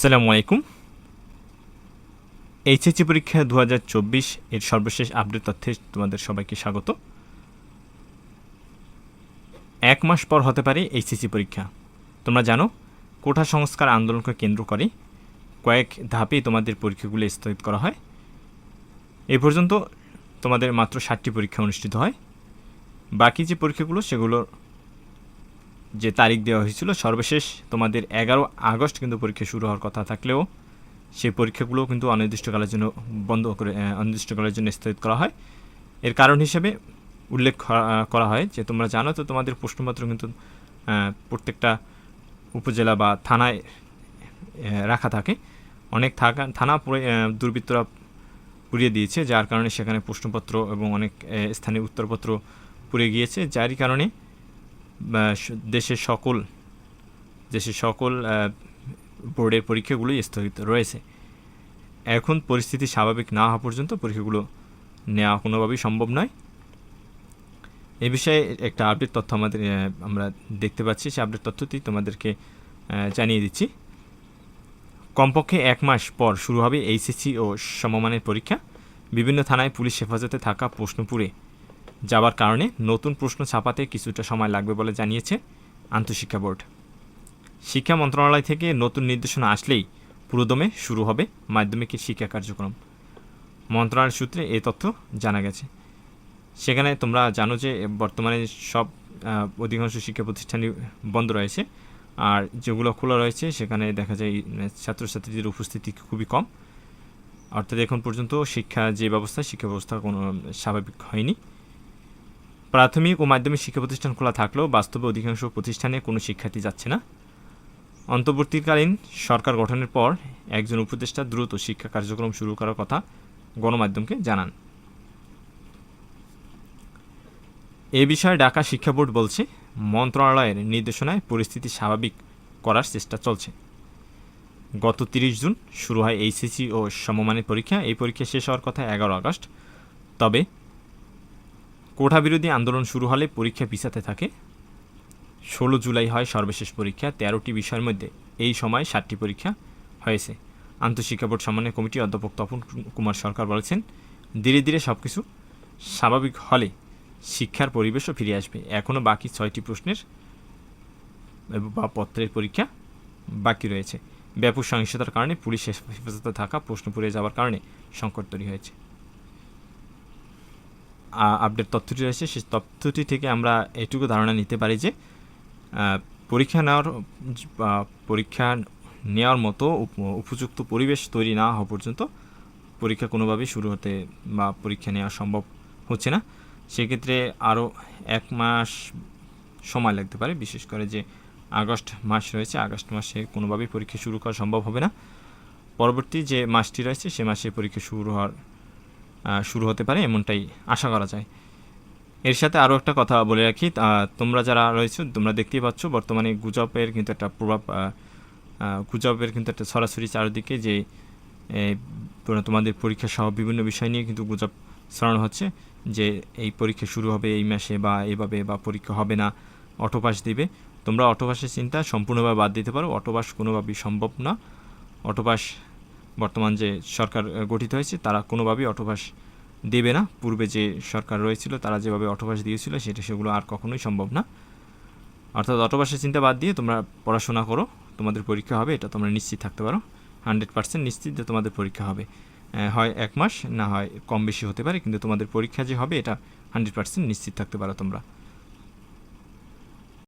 আসসালামু আলাইকুম। এইচএসসি পরীক্ষা দু হাজার চব্বিশ এর সর্বশেষ আপডেট তথ্যে তোমাদের সবাইকে স্বাগত। এক মাস পর হতে পারে এইচএসসি পরীক্ষা। তোমরা জানো, কোঠা সংস্কার আন্দোলনকে কেন্দ্র করে কয়েক ধাপে তোমাদের পরীক্ষাগুলো স্থগিত করা হয়। এ পর্যন্ত তোমাদের মাত্র ষাটটি পরীক্ষা অনুষ্ঠিত হয়। বাকি যে পরীক্ষাগুলো, সেগুলোর যে তারিখ দেওয়া হয়েছিল, সর্বশেষ তোমাদের এগারো আগস্ট কিন্তু পরীক্ষা শুরু হওয়ার কথা থাকলেও সেই পরীক্ষাগুলো কিন্তু অনির্দিষ্টকালের জন্য বন্ধ করে অনির্দিষ্টকালের জন্য স্থগিত করা হয়। এর কারণ হিসেবে উল্লেখ করা- হয় যে তোমরা জানো তো তোমাদের প্রশ্নপত্র কিন্তু প্রত্যেকটা উপজেলা বা থানায় রাখা থাকে। অনেক থাকা, থানা দুর্বৃত্তরা পুড়িয়ে দিয়েছে, যার কারণে সেখানে প্রশ্নপত্র এবং অনেক স্থানীয় উত্তরপত্র পুড়ে গিয়েছে, যারই কারণে দেশের সকল দেশের সকল বোর্ডের পরীক্ষাগুলোই স্থগিত রয়েছে। এখন পরিস্থিতি স্বাভাবিক না হওয়া পর্যন্ত পরীক্ষাগুলো নেওয়া কোনোভাবেই সম্ভব নয়। এ বিষয়ে একটা আপডেট তথ্য আমাদের আমরা দেখতে পাচ্ছি। সেই আপডেট তথ্যটি তোমাদেরকে জানিয়ে দিচ্ছি। কমপক্ষে এক মাস পর শুরু হবে এইচএসসি ও সমমানের পরীক্ষা। বিভিন্ন থানায় পুলিশ হেফাজতে থাকা প্রশ্নপুরে যাওয়ার কারণে নতুন প্রশ্ন ছাপাতে কিছুটা সময় লাগবে বলে জানিয়েছে আন্তঃশিক্ষা বোর্ড। শিক্ষা মন্ত্রণালয় থেকে নতুন নির্দেশনা আসলেই পুরোদমে শুরু হবে মাধ্যমিকের শিক্ষা কার্যক্রম। মন্ত্রণালয় সূত্রে এই তথ্য জানা গেছে। সেখানে তোমরা জানো যে বর্তমানে সব অধিকাংশ শিক্ষা প্রতিষ্ঠানই বন্ধ রয়েছে। আর যেগুলো খোলা রয়েছে সেখানে দেখা যায় ছাত্রছাত্রীদের উপস্থিতি খুবই কম। অর্থাৎ এখন পর্যন্ত শিক্ষা যে ব্যবস্থা, শিক্ষা ব্যবস্থা কোনো স্বাভাবিক হয়নি। প্রাথমিক ও মাধ্যমিক শিক্ষা প্রতিষ্ঠান খোলা থাকলেও বাস্তবে অধিকাংশ প্রতিষ্ঠানে কোনো শিক্ষার্থী যাচ্ছে না। অন্তর্বর্তীকালীন সরকার গঠনের পর একজন উপদেষ্টা দ্রুত শিক্ষা কার্যক্রম শুরু করার কথা গণমাধ্যমকে জানান। এ বিষয়ে ঢাকা শিক্ষা বোর্ড বলছে, মন্ত্রণালয়ের নির্দেশনায় পরিস্থিতি স্বাভাবিক করার চেষ্টা চলছে। গত তিরিশ জুন শুরু হয় এইচএসসি ও সমমানের পরীক্ষা। এই পরীক্ষা শেষ হওয়ার কথা এগারো আগস্ট। তবে কোঠা বিরোধী আন্দোলন শুরু হলে পরীক্ষা পিছাতে থাকে। ষোলো জুলাই হয় সর্বশেষ পরীক্ষা, তেরোটি বিষয়ের মধ্যে এই সময় সাতটি পরীক্ষা হয়েছে। আন্তঃশিক্ষা বোর্ড সমন্বয় কমিটি অধ্যাপক তপন কুমার সরকার বলেছেন, ধীরে ধীরে সব কিছু স্বাভাবিক হলে শিক্ষার পরিবেশও ফিরে আসবে। এখনও বাকি ছয়টি প্রশ্নের বা পত্রের পরীক্ষা বাকি রয়েছে। ব্যাপক সহিংসতার কারণে পুলিশ হেফাজতে থাকা প্রশ্ন পড়ে যাওয়ার কারণে সংকট তৈরি হয়েছে। আপডেট তথ্যটি রয়েছে, সেই তথ্যটি থেকে আমরা এটুকু ধারণা নিতে পারি যে পরীক্ষা নেওয়ার পরীক্ষা নেওয়ার মতো উপযুক্ত পরিবেশ তৈরি না হওয়া পর্যন্ত পরীক্ষা কোনোভাবেই শুরু হতে বা পরীক্ষা নেওয়া সম্ভব হচ্ছে না। সেক্ষেত্রে আরও এক মাস সময় লাগতে পারে, বিশেষ করে যে আগস্ট মাস রয়েছে, আগস্ট মাসে কোনোভাবেই পরীক্ষা শুরু করা সম্ভব হবে না। পরবর্তী যে মাসটি রয়েছে, সে মাসে পরীক্ষা শুরু হওয়ার শুরু হতে পারে, এমনটাই আশা করা যায়। এর সাথে আরও একটা কথা বলে রাখি তোমরা যারা রয়েছে, তোমরা দেখতেই পাচ্ছ বর্তমানে গুজবের কিন্তু একটা প্রভাব গুজবের কিন্তু একটা সরাসরি চারিদিকে যে তোমাদের পরীক্ষা সহ বিভিন্ন বিষয় নিয়ে কিন্তু গুজব ছড়ানো হচ্ছে, যে এই পরীক্ষা শুরু হবে এই মাসে বা এভাবে বা পরীক্ষা হবে না, অটোপাস দিবে। তোমরা অটোপাসের চিন্তা সম্পূর্ণভাবে বাদ দিতে পারো, অটোপাস কোনোভাবেই সম্ভব না। অটোপাস বর্তমান যে সরকার গঠিত হয়েছে, তারা কোনোভাবেই অটোভাস দেবে না। পূর্বে যে সরকার রয়েছিল, তারা যেভাবে অটোভাস দিয়েছিল, সেটা সেগুলো আর কখনোই সম্ভব না। অর্থাৎ অটোভাসের চিন্তা বাদ দিয়ে তোমরা পড়াশোনা করো, তোমাদের পরীক্ষা হবে, এটা তোমরা নিশ্চিত থাকতে পারো। হান্ড্রেড পার্সেন্ট নিশ্চিত যে তোমাদের পরীক্ষা হবে। হয় এক মাস, না হয় কম বেশি হতে পারে, কিন্তু তোমাদের পরীক্ষা যে হবে, এটা হান্ড্রেড পার্সেন্ট নিশ্চিত থাকতে পারো তোমরা।